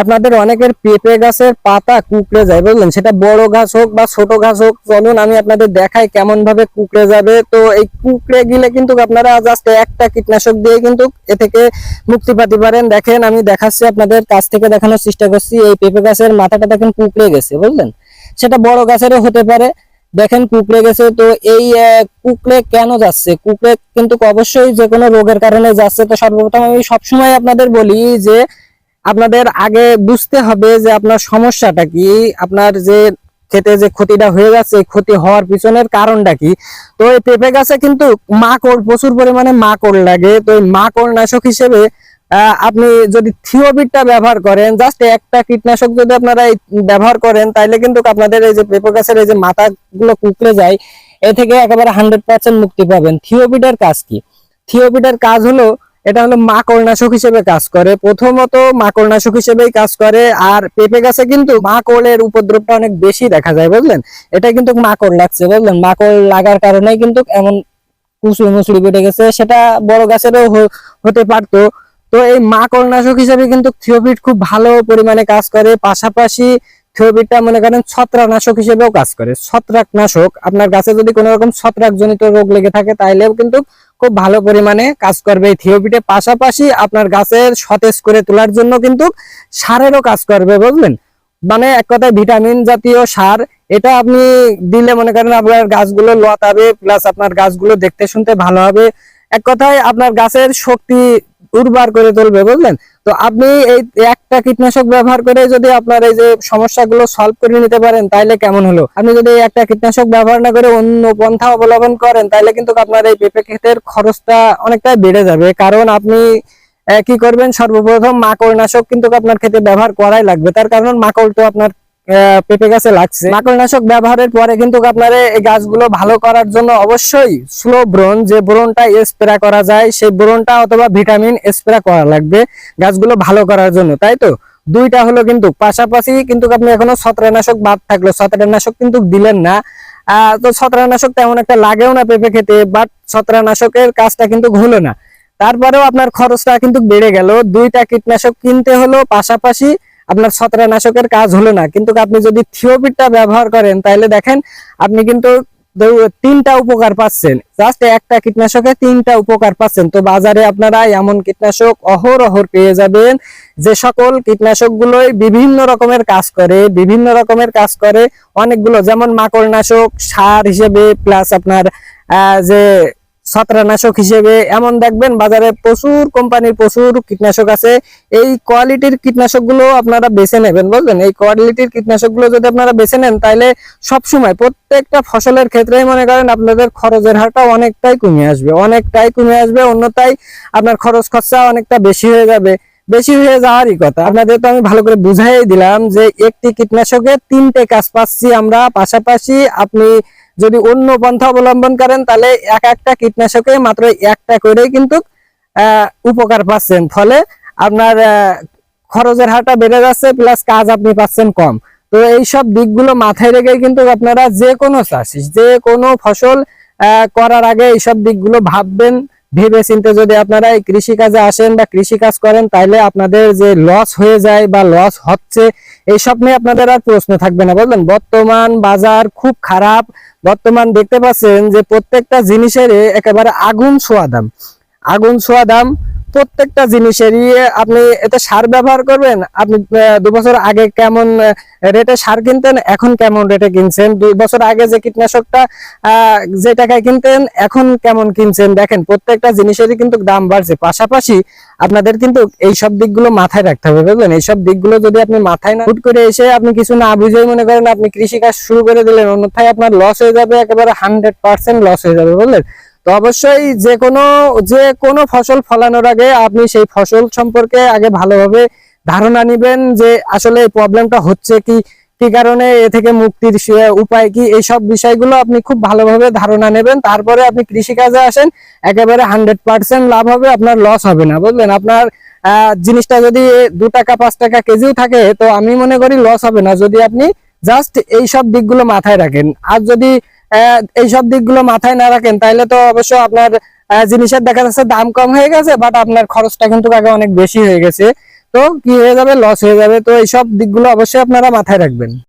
আপনাদের অনেকের পেঁপে গাছের পাতা কুকড়ে যায়, বুঝলেন? সেটা বড় গাছ হোক বা ছোট গাছ হোক, চলুন আমি আপনাদের দেখাই কেমন ভাবে কুকড়ে যাবে। তো এই কুকড়ে গেলে কিন্তু আপনারা জাস্ট একটা কীটনাশক দিয়ে কিন্তু এ থেকে মুক্তি পেতে পারেন। দেখেন, আমি দেখাচ্ছি আপনাদের, কাছ থেকে দেখানোর চেষ্টা করছি, এই পেঁপে গাছের মাথাটা দেখেন কুকড়ে গেছে, বুঝলেন? সেটা বড় গাছেরও হতে পারে। দেখেন কুকড়ে গেছে, তো এই কুকড়ে কেন যাচ্ছে? কুকড়ে কিন্তু অবশ্যই যে কোনো রোগের কারণে যাচ্ছে। তো সর্বপ্রথম আমি সবসময় আপনাদের বলি যে আপনাদের আগে বুঝতে হবে যে আপনার সমস্যাটা কি, আপনার যে খেতে যে ক্ষতিটা হয়ে এই ক্ষতি হওয়ার পিছনের কারণটা কি? তো এই পেঁপে গাছে কিন্তু মাকড়, প্রচুর পরিমাণে মাকড় লাগে। তো এই মাকড় নাশক হিসেবে আপনি যদি থিওবিটটা ব্যবহার করেন জাস্ট একটা কীটনাশক যদি আপনারা ব্যবহার করেন তাহলে কিন্তু আপনাদের এই যে পেঁপে গাছের এই যে মাথাগুলো কুকড়ে যায়, এ থেকে একেবারে হান্ড্রেড পার্সেন্ট মুক্তি পাবেন। থিওবিটের কাজ কি? থিওবিটের কাজ হলো এটা হলো মাকড়নাশক হিসেবে কাজ করে। প্রথমত মাকড়নাশক হিসেবেই কাজ করে, আর পেঁপে গাছে কিন্তু মাকড়ের উপদ্রবটা অনেক বেশি দেখা যায়, বুঝলেন? এটা কিন্তু মাকড় লাগছে, বুঝলেন? মাকড় লাগার কারণে কিন্তু এমন কুচুরি মুচুরি বেড়ে গেছে, সেটা বড় গাছেরও হতে পারতো। তো এই মাকড়নাশক হিসেবে কিন্তু থিওপিট খুব ভালো পরিমাণে কাজ করে, পাশাপাশি থিওপিটটা মনে করেন ছত্রাকনাশক হিসেবেও কাজ করে। ছত্রাকনাশক, আপনার গাছে যদি কোনো রকম ছত্রাকজনিত রোগ লেগে থাকে, তাইলেও কিন্তু খুব ভালো পরিমাণে কাজ করবে। এই পাশাপাশি আপনার গাছের সতেজ করে তোলার জন্য কিন্তু সারেরও কাজ করবে, বুঝলেন? মানে এক কথায় ভিটামিন জাতীয় সার, এটা আপনি দিলে মনে করেন আপনার গাছগুলো লতাবে প্লাস আপনার গাছগুলো দেখতে শুনতে ভালো হবে। এক কথায় আপনার গাছের শক্তি উর্বর করে তুলবে, বুঝলেন? তো আপনি এই একটা কীটনাশক ব্যবহার করে যদি আপনার এই যে সমস্যাগুলো সলভ করে নিতে পারেন, তাইলে কেমন হলো? আপনি যদি একটা কীটনাশক ব্যবহার না করে অন্য পন্থা অবলম্বন করেন তাহলে কিন্তু আপনার এই পেঁপে ক্ষেতের খরচটা অনেকটাই বেড়ে যাবে। কারণ আপনি কি করবেন? সর্বপ্রথম মাকড়নাশক কিন্তু আপনার ক্ষেতে ব্যবহার করাই লাগবে। তার কারণ মাকড় তো আপনার পেঁপে গাছে লাগছে। মাকড়নাশক ব্যবহারের পরে কিন্তু আপনার এই গাছগুলো ভালো করার জন্য অবশ্যই স্লো ব্রন যে ব্রনটা স্প্রে করা যায়, সেই ব্রনটা অথবা ভিটামিন স্প্রে করা লাগবে গাছগুলো ভালো করার জন্য, তাই তো? দুইটা হলো কিন্তু, পাশাপাশি কিন্তু আপনি এখনও ছত্রাকনাশক বাদ থাকল, ছত্রাকনাশক কিন্তু দিলেন না। তো ছত্রাকনাশক তেমন একটা লাগেও না পেঁপে খেতে বাট ছত্রাকনাশকের কাজটা কিন্তু হলো না। তারপরেও আপনার খরচটা কিন্তু বেড়ে গেল। দুইটা কীটনাশক কিনতে হলো, পাশাপাশি আপনার ছত্রাকনাশকের কাজ হলো না। কিন্তু আপনি যদি থিওপিটটা ব্যবহার করেন, তাহলে দেখেন আপনি কিন্তু তিনটা উপকার পাচ্ছেন। জাস্ট একটা কীটনাশকে তিনটা উপকার পাচ্ছেন। তো বাজারে আপনারা এমন কীটনাশক অহরহ পেয়ে যাবেন, যে সকল কীটনাশক গুলোই বিভিন্ন রকমের কাজ করে, বিভিন্ন রকমের কাজ করে অনেকগুলো, যেমন মাকড়নাশক, সার হিসেবে প্লাস আপনার যে ছত্রাকনাশক হিসেবে। এমন দেখবেন বাজারে প্রচুর কোম্পানির প্রচুর কীটনাশক আছে। এই কোয়ালিটির কীটনাশকগুলো আপনারা বেছে নেবেন, বুঝলেন? এই কোয়ালিটির কীটনাশকগুলো যদি আপনারা বেছে নেন তাহলে সবসময় প্রত্যেকটা ফসলের ক্ষেত্রেই মনে করেন আপনাদের খরচের হারটা অনেকটাই কমে আসবে। অনেকটাই কমে আসবে অন্যতায় আপনার খরচ খরচা অনেকটা বেশি হয়ে যাবে। বেশি হয়ে যাওয়ারই কথা। আপনাদের তো আমি ভালো করে বুঝাই দিলাম যে একটি কীটনাশকে তিনটে কাজ পাচ্ছি আমরা। পাশাপাশি আপনি যদি অন্য পন্থা অবলম্বন করেন, তাহলে এক একটা কীটনাশকে মাত্র একটা করেই কিন্তু উপকার পাচ্ছেন। ফলে আপনার খরচের হারটা বেড়ে যাচ্ছে প্লাস কাজ আপনি পাচ্ছেন কম। তো এই সব দিকগুলো মাথায় রেখে কিন্তু আপনারা যে কোনো চাষি, যে কোনো ফসল করার আগে এইসব দিকগুলো ভাববেন। ভেবে চিন্তে যদি আপনারা এই কৃষি কাজে আসেন বা কৃষিকাজ করেন, তাইলে আপনাদের যে লস হয়ে যায় বা লস হচ্ছে, এইসব নিয়ে আপনাদের আর প্রশ্ন থাকবে না বললেন বর্তমান বাজার খুব খারাপ। বর্তমান দেখতে পাচ্ছেন যে প্রত্যেকটা জিনিসের একেবারে আগুন ছোঁয়া দাম। আগুন ছোঁয়া দাম প্রত্যেকটা জিনিসেরই আপনি এতে সার ব্যবহার করবেন, আপনি দু বছর আগে কেমন রেটে সার কিনতেন, এখন কেমন রেটে কিনছেন? দুই বছর আগে যে কীটনাশকটা যে টাকায় কিনতেন, এখন কেমন কিনছেন? দেখেন, প্রত্যেকটা জিনিসেরই কিন্তু দাম বাড়ছে। পাশাপাশি আপনাদের কিন্তু এই সব দিকগুলো মাথায় রাখতে হবে, বুঝলেন? এইসব দিকগুলো যদি আপনি মাথায় না হুট করে এসে আপনি কিছু না বুঝেই মনে করেন, আপনি কৃষিকাজ শুরু করে দিলেন, অন্যথায় আপনার লস হয়ে যাবে, একেবারে হান্ড্রেড পার্সেন্ট লস হয়ে যাবে, বুঝলেন? তো অবশ্যই যে কোনো যে কোনো ফসল ফলানোর আগে আপনি সেই ফসল সম্পর্কে আগে ভালোভাবে ধারণা নিবেন যে আসলে এই প্রবলেমটা হচ্ছে কি কি কারণে এ থেকে মুক্তির উপায় কি এইসব বিষয়গুলো আপনি খুব ভালোভাবে ধারণা নেবেন। তারপরে আপনি কৃষিকাজে আসেন, একেবারে হান্ড্রেড পার্সেন্ট লাভ হবে, আপনার লস হবে না, বুঝলেন? আপনার জিনিসটা যদি দু টাকা, পাঁচ টাকা কেজিও থাকে, তো আমি মনে করি লস হবে না। যদি আপনি জাস্ট এই সব দিকগুলো মাথায় রাখেন। আর যদি আহ, এই দিকগুলো মাথায় না রাখেন তাহলে তো অবশ্য আপনার জিনিসের দেখা যাচ্ছে দাম কম হয়ে গেছে বাট আপনার খরচটা কিন্তু আগে অনেক বেশি হয়ে গেছে। তো কি হয়ে যাবে? লস হয়ে যাবে। তো এইসব দিকগুলো অবশ্যই আপনারা মাথায় রাখবেন।